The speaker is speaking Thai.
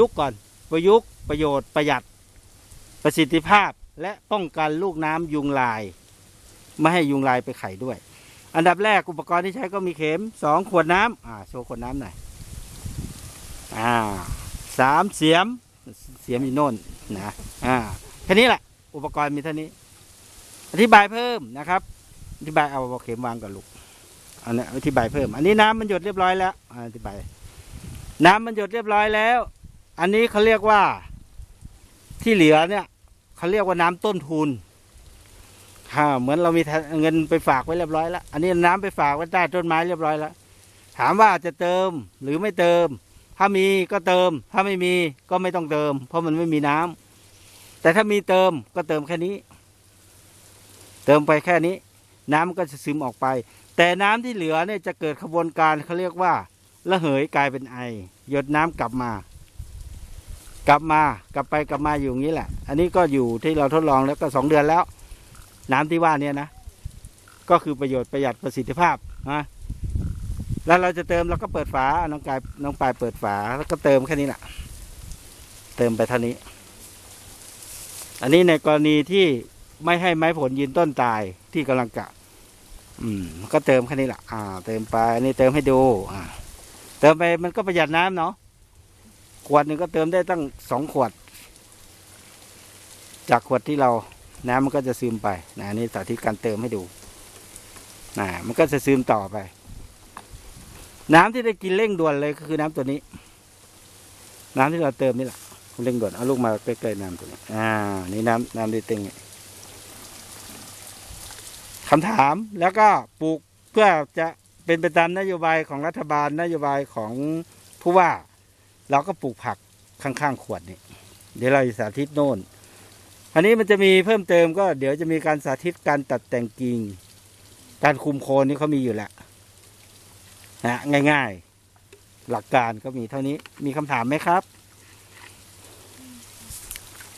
ยุกก่อน ประยุกต์ประโยชน์ประหยัด ประสิทธิภาพและป้องกันลูกน้ำยุงลาย ไม่ให้ยุงลายไปไข่ด้วย อันดับแรกอุปกรณ์ที่ใช้ก็มีเข็มสองขวดน้ำอ่าโชว์ขวดน้ำหน่อยอ่าสามเสียมเสียมอยู่โน่นนะอ่าแค่นี้แหละ อุปกรณ์มีเท่านี้ อธิบายเพิ่มนะครับ อธิบายเอาเข็มวางกับลูกอันนี้อธิบายเพิ่ม อันนี้น้ำมันหยดเรียบร้อยแล้วอธิบาย น้ำมันหยดเรียบร้อยแล้ว อันนี้เขาเรียกว่าที่เหลือเนี่ยเขาเรียกว่าน้ำต้นทุนฮ่าเหมือนเรามีเงินไปฝากไว้เรียบร้อยแล้ว อันนี้น้ำไปฝากไว้ใต้ต้นไม้เรียบร้อยแล้ว ถามว่าจะเติมหรือไม่เติม ถ้ามีก็เติม ถ้าไม่มีก็ไม่ต้องเติม เพราะมันไม่มีน้ำแต่ถ้ามีเติมก็เติมแค่นี้ เติมไปแค่นี้ น้ำมันก็จะซึมออกไป แต่น้ำที่เหลือเนี่ยจะเกิดขบวนการเขาเรียกว่าระเหยกลายเป็นไอ หยดน้ำกลับมา กลับมากลับไปกลับมาอยู่อย่างนี้แหละ อันนี้ก็อยู่ที่เราทดลองแล้วก็สองเดือนแล้ว น้ำที่ว่าเนี่ยนะ ก็คือประโยชน์ประหยัดประสิทธิภาพนะแล้วเราจะเติมเราก็เปิดฝาน้องกายน้องปลายเปิดฝาแล้วก็เติมแค่นี้แหละเติมไปเท่านี้ อันนี้ในกรณีที่ไม่ให้ไม้ผลยืนต้นตายที่กำลังกะ อืม ก็เติมแค่นี้แหละอ่า เติมไปอันนี้เติมให้ดู อ่า เติมไปมันก็ประหยัดน้ำเนาะ ขวดหนึ่งก็เติมได้ตั้งสองขวด จากขวดที่เราน้ำมันก็จะซึมไปนะนี่สาธิตการเติมให้ดูนะมันก็จะซึมต่อไป น้ำที่ได้กินเร่งด่วนเลยก็คือน้ำตัวนี้ น้ำที่เราเติมนี่แหละเร่งด่วนเอาลูกมาใกล้ๆน้ำตัวนี้อ่านี่น้ำน้ำดีเต็งคำถามแล้วก็ปลูกเพื่อจะเป็นไปตามนโยบายของรัฐบาลนโยบายของผู้ว่า เราก็ปลูกผักข้างๆขวดนี่เดี๋ยวเราจะสาธิตโน่น อันนี้มันจะมีเพิ่มเติมก็เดี๋ยวจะมีการสาธิตการตัดแต่งกิ่ง การคุมโคนนี่เขามีอยู่แล้วนะง่ายๆ หลักการก็มีเท่านี้มีคำถามไหมครับ